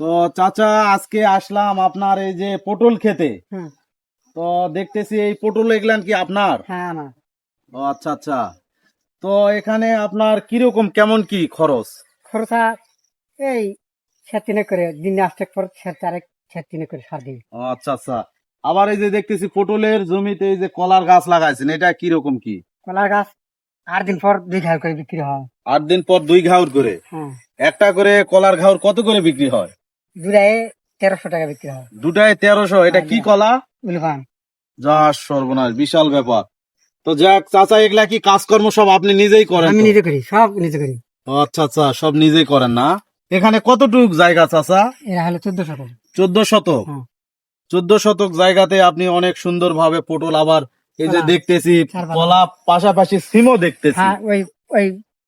তো চাচা আজকে আসলাম আপনার এই যে পটল খেতে। তো দেখতেছি এই পটল এগুলান কি আপনার? হ্যাঁ ও আচ্ছা আচ্ছা। তো এখানে আপনার কীরকম কেমন কি খরচ? খরচা এই সে তিনে করে দিনে আসতে পর সে চারেক সে তিনে করে সার দিই ও আচ্ছা আচ্ছা। আবার এই যে দেখতেছি পটলের জমিতে এই যে কলার গাছ লাগাইছেন এটা কীরকম কি? কলার গাছ আট দিন পর দুই ঘাড় করে বিক্রি হয়। আট দিন পর দুই ঘাউর করে? হ্যাঁ। একটা করে কলার ঘাউর কত করে বিক্রি হয়? দুটায় তেরোশো টাকা বিক্রি হয়। দুটায় তেরোশো এটা কি কলা? উলফান যা সর্বনাশ বিশাল ব্যাপার। তো যাক চাচা এগুলা কি কাজকর্ম সব আপনি নিজেই করেন আমি নিজে করি সব নিজে করি। আচ্ছা আচ্ছা সব নিজেই করেন না? এখানে কতটুক জায়গা চাচা? এরা হলো চোদ্দশো টাকা চোদ্দ শতক? হ্যাঁ। চোদ্দ শতক জায়গাতে আপনি অনেক সুন্দর ভাবে পটল আবার এই যে দেখতেছি কলা পাশাপাশি সিমও দেখতেছি। হ্যাঁ ওই ওই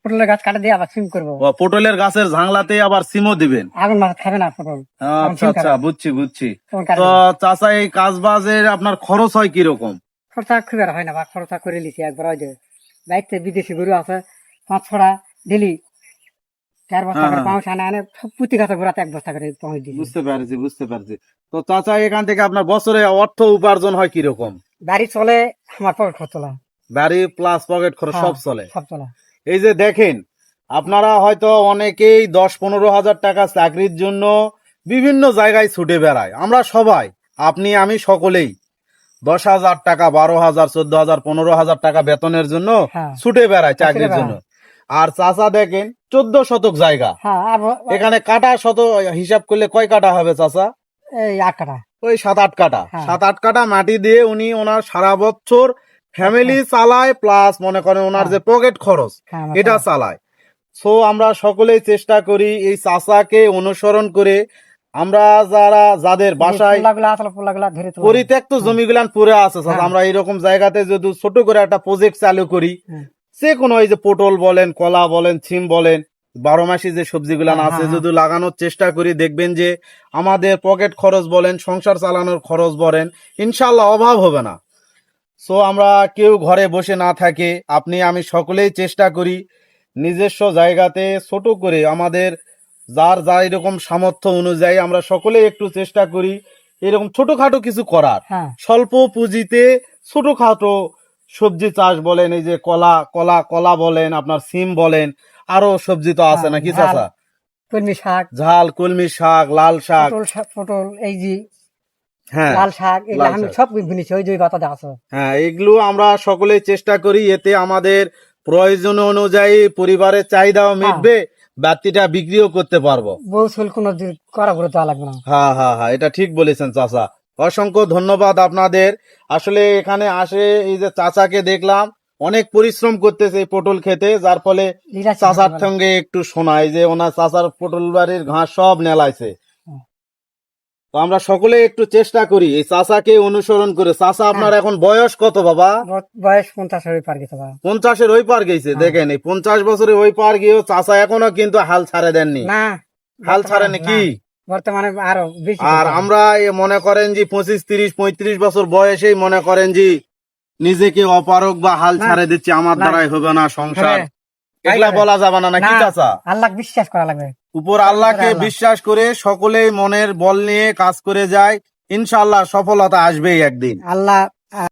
পটলের গাছ কাটা দিয়ে আবার সিম করব। পটলের গাছের ঝাংলাতে আবার সিমও দিবেন? আগুন মাছ খাবে না পটল। আচ্ছা আচ্ছা বুঝছি বুঝছি। তো চাচা এই কাজ বাজের আপনার খরচ হয় কীরকম? খরচা খুব আর হয় না বা খরচা করে লিছি একবার ওই যে বাইকতে বিদেশি গরু আছে পাঁচ ছড়া ডেলি চার বস্তা হ্যাঁ, করে হ্যাঁ। পাঁচ আনে আনে সব প্রতি গাছে ঘোরাতে এক বস্তা করে পৌঁছ দিই বুঝতে পারছি বুঝতে পারছি। তো চাচা এখান থেকে আপনার বছরে অর্থ উপার্জন হয় কীরকম? বাড়ি চলে আমার পকেট খরচ চলা। বাড়ি প্লাস পকেট খরচ সব হ্যাঁ, চলে? সব চলা। এই যে দেখেন আপনারা হয়তো অনেকেই দশ পনেরো হাজার টাকা চাকরির জন্য বিভিন্ন জায়গায় ছুটে বেড়ায়। আমরা সবাই আপনি আমি সকলেই দশ হাজার টাকা বারো হাজার চোদ্দ হাজার পনেরো হাজার টাকা বেতনের জন্য হ্যাঁ। ছুটে বেড়ায় চাকরির জন্য। আর চাচা দেখেন চোদ্দ শতক জায়গা। হ্যাঁ এখানে কাটা শত হিসাব করলে কয় কাটা হবে চাচা? ওই সাত আট কাটা। হ্যাঁ। সাত আট কাটা মাটি দিয়ে উনি ওনার সারা বছর ফ্যামিলি চালায় প্লাস মনে করেন ওনার যে পকেট খরচ হ্যাঁ, এটা চালায়। সো আমরা সকলেই চেষ্টা করি এই চাচাকে অনুসরণ করে আমরা যারা যাদের বাসায় পরিত্যক্ত জমিগুলান পড়ে আছে হ্যাঁ। আমরা এরকম জায়গাতে যদি ছোট করে একটা প্রজেক্ট চালু করি যে কোনো এই যে পটল বলেন কলা বলেন ছিম বলেন বারো মাসি যে সবজিগুলান হ্যাঁ, আছে হ্যাঁ, যদি লাগানোর চেষ্টা করি দেখবেন যে আমাদের পকেট খরচ বলেন সংসার চালানোর খরচ বলেন ইনশাল্লাহ অভাব হবে না। সো আমরা কেউ ঘরে বসে না থাকে। আপনি আমি সকলেই চেষ্টা করি নিজস্ব জায়গাতে ছোট করে আমাদের যার যা এরকম সামর্থ্য অনুযায়ী আমরা সকলেই একটু চেষ্টা করি এরকম ছোটখাটো কিছু করার। হ্যাঁ। স্বল্প পুঁজিতে ছোটখাটো সবজি চাষ বলেন এই যে কলা কলা কলা বলেন আপনার সিম বলেন আরও সবজি তো আছে হ্যাঁ, নাকি চাচা? কলমি শাক ঝাল কলমি শাক লাল শাক পটল এই যে লাল শাক এগুলো আমি সব বুনেছি ওই যে পাতাতে আছে। হ্যাঁ এগুলো আমরা সকলেই চেষ্টা করি এতে আমাদের প্রয়োজন অনুযায়ী পরিবারের চাহিদাও মিটবে বাতিটা বিক্রিও করতে পারব। বউ চুল কোনো করা করে দেওয়া লাগবে না। হ্যাঁ হ্যাঁ হ্যাঁ এটা ঠিক বলেছেন চাচা। অসংখ্য ধন্যবাদ আপনাদের। আসলে এখানে আসে এই যে চাচাকে দেখলাম অনেক পরিশ্রম করতেছে পটল খেতে যার ফলে চাচার সঙ্গে একটু শোনায় যে ওনার চাচার পটল বাড়ির ঘাস সব নেলাইছে। তো আমরা সকলে একটু চেষ্টা করি এই চাচাকে অনুসরণ করে। চাচা আপনার এখন বয়স কত বাবা? বয়স পঞ্চাশ হয়ে পার গেছে পঞ্চাশের ওই পার গেছে হ্যাঁ। দেখেন এই পঞ্চাশ বছরের ওই পার গিয়েও চাচা এখনও কিন্তু হাল ছাড়ে দেননি। না। হাল ছাড়ে বর্তমানে- নাকি না, বর্তমানে আরও বেশি আর আমরা মনে করেন যে পঁচিশ তিরিশ পঁয়ত্রিশ বছর বয়সেই মনে করেন যে নিজেকে অপারক বা হাল ছাড়ে দিচ্ছি আমার দ্বারাই হবে না সংসার। হ্যাঁ, এগুলা বলা যাবে না না, চাচা? আল্লাহ বিশ্বাস করা লাগবে। উপর আল্লাহকে বিশ্বাস করে সকলেই মনের বল নিয়ে কাজ করে যায় ইনশাল্লাহ সফলতা আসবেই একদিন। আল্লাহ